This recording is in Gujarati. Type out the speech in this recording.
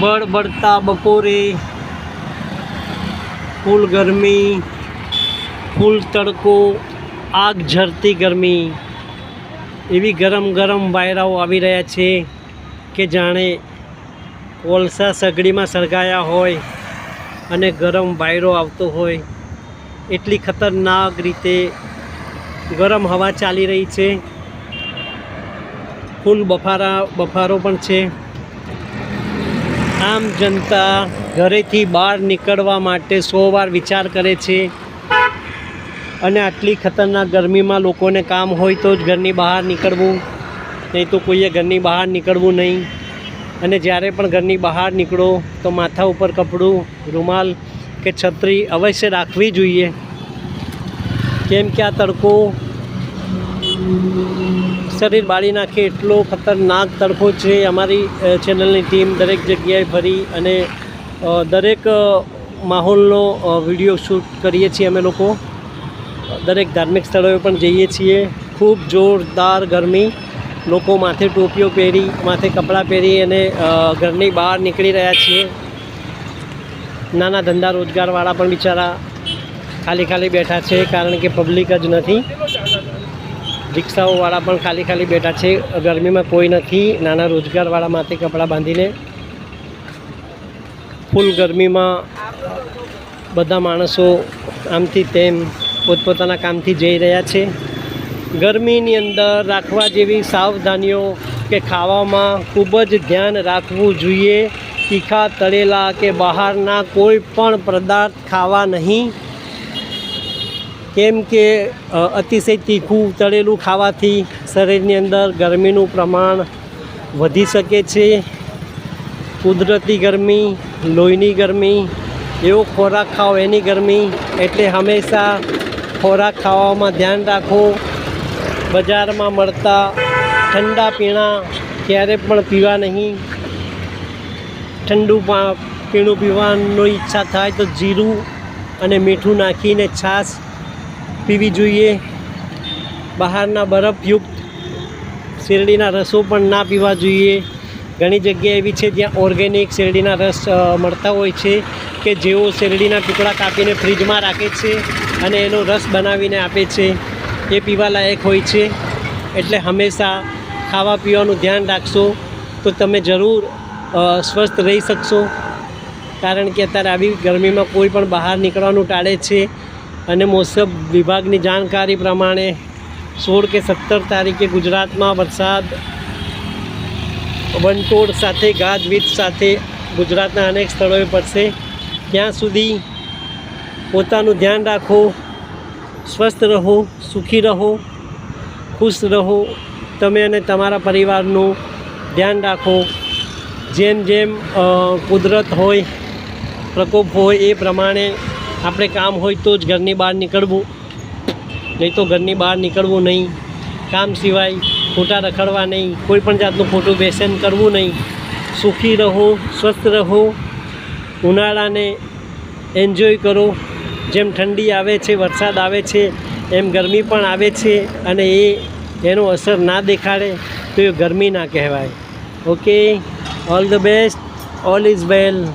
બળબડતા બપોરે, ફૂલ ગરમી, ફૂલ તડકો, આગ ઝરતી ગરમી, એવી ગરમ ગરમ વાયરાઓ આવી રહ્યા છે કે જાણે કોલસા સગડીમાં સળગાયા હોય અને ગરમ વાયરો આવતો હોય. એટલી ખતરનાક રીતે ગરમ હવા ચાલી રહી છે. ફૂલ બફારા, બફારો પણ છે. આમ જનતા ઘરેથી બહાર નીકળવા માટે સો વાર વિચાર કરે છે. અને આટલી ખતરનાક ગરમીમાં લોકોને કામ હોય તો જ ઘરની બહાર નીકળવું, નહીં તો કોઈએ ઘરની બહાર નીકળવું નહીં. અને જ્યારે પણ ઘરની બહાર નીકળો તો માથા ઉપર કપડું, રૂમાલ કે છત્રી અવશ્ય રાખવી જોઈએ. કેમ કે આ તડકો શરીર બાળી નાખે એટલો ખતરનાક તડકો છે અમારી ચેનલની ટીમ દરેક જગ્યાએ ફરી અને દરેક માહોલનો વીડિયો શૂટ કરીએ છીએ અમે લોકો. દરેક ધાર્મિક સ્થળોએ પણ જઈએ છીએ. ખૂબ જોરદાર ગરમી. લોકો માથે ટોપીઓ પહેરી, માથે કપડાં પહેરી અને ઘરની બહાર નીકળી રહ્યા છીએ. નાના ધંધા રોજગારવાળા પણ બિચારા ખાલી ખાલી બેઠા છે કારણ કે પબ્લિક જ નથી. રિક્ષાઓવાળા પણ ખાલી ખાલી બેઠા છે. ગરમીમાં કોઈ નથી. નાના રોજગારવાળા માથે કપડાં બાંધીને. ફૂલ ગરમીમાં બધા માણસો આમથી તેમ પોતપોતાના કામથી જઈ રહ્યા છે. ગરમીની અંદર રાખવા જેવી સાવધાનીઓ કે ખાવામાં ખૂબ જ ધ્યાન રાખવું જોઈએ. તીખા તળેલા કે બહારના કોઈ પણ પદાર્થ ખાવા નહીં. કેમ કે અતિશય તીખું તળેલું ખાવાથી શરીરની અંદર ગરમીનું પ્રમાણ વધી શકે છે. કુદરતી ગરમી, લોહીની ગરમી, એવો ખોરાક ખાઓ, એની ગરમી. એટલે હંમેશા ખોરાક ખાવામાં ધ્યાન રાખો. બજારમાં મળતા ઠંડા પીણા ક્યારે પણ પીવા નહીં. ઠંડુ પીણું પીવાની ઈચ્છા થાય તો જીરું અને મીઠું નાખીને છાશ પીવી જોઈએ. બહારના બરફયુક્ત શેરડીના રસો પણ ના પીવા જોઈએ. ઘણી જગ્યા એવી છે જ્યાં ઓર્ગેનિક શેરડીના રસ મળતા હોય છે કે જેઓ શેરડીના ટુકડા કાપીને ફ્રીજમાં રાખે છે અને એનો રસ બનાવીને આપે છે. એ પીવા લાયક હોય છે. એટલે હંમેશા ખાવા પીવાનું ધ્યાન રાખશો. તો તમે જરૂર સ્વસ્થ રહી શકશો. કારણ કે અત્યારે આવી ગરમીમાં કોઈ પણ બહાર નીકળવાનું ટાળે છે. અને મોસમ વિભાગની જાણકારી પ્રમાણે સોળ કે સત્તર તારીખે ગુજરાતમાં વરસાદ વંટોળ સાથે, ગાજવીજ સાથે ગુજરાતના અનેક સ્થળોએ પડશે. ત્યાં સુધી પોતાનું ધ્યાન રાખો, સ્વસ્થ રહો, સુખી રહો, ખુશ રહો. તમે અને તમારા પરિવારનું ધ્યાન રાખો. જેમ જેમ કુદરત હોય, પ્રકોપ હોય એ પ્રમાણે આપણે કામ હોય તો જ ઘરની બહાર નીકળવું. નહીં તો ઘરની બહાર નીકળવું નહીં. કામ સિવાય ખોટા રખડવા નહીં. કોઈ પણ જાતનું ખોટું વ્યસન કરવું નહીં. સુખી રહો, સ્વસ્થ રહો. ઉનાળાને એન્જોય કરો. જેમ ઠંડી આવે છે, વરસાદ આવે છે, એમ ગરમી પણ આવે છે અને એ, એનો અસર ના દેખાડે તો એ ગરમી ના કહેવાય. Okay all the best all is well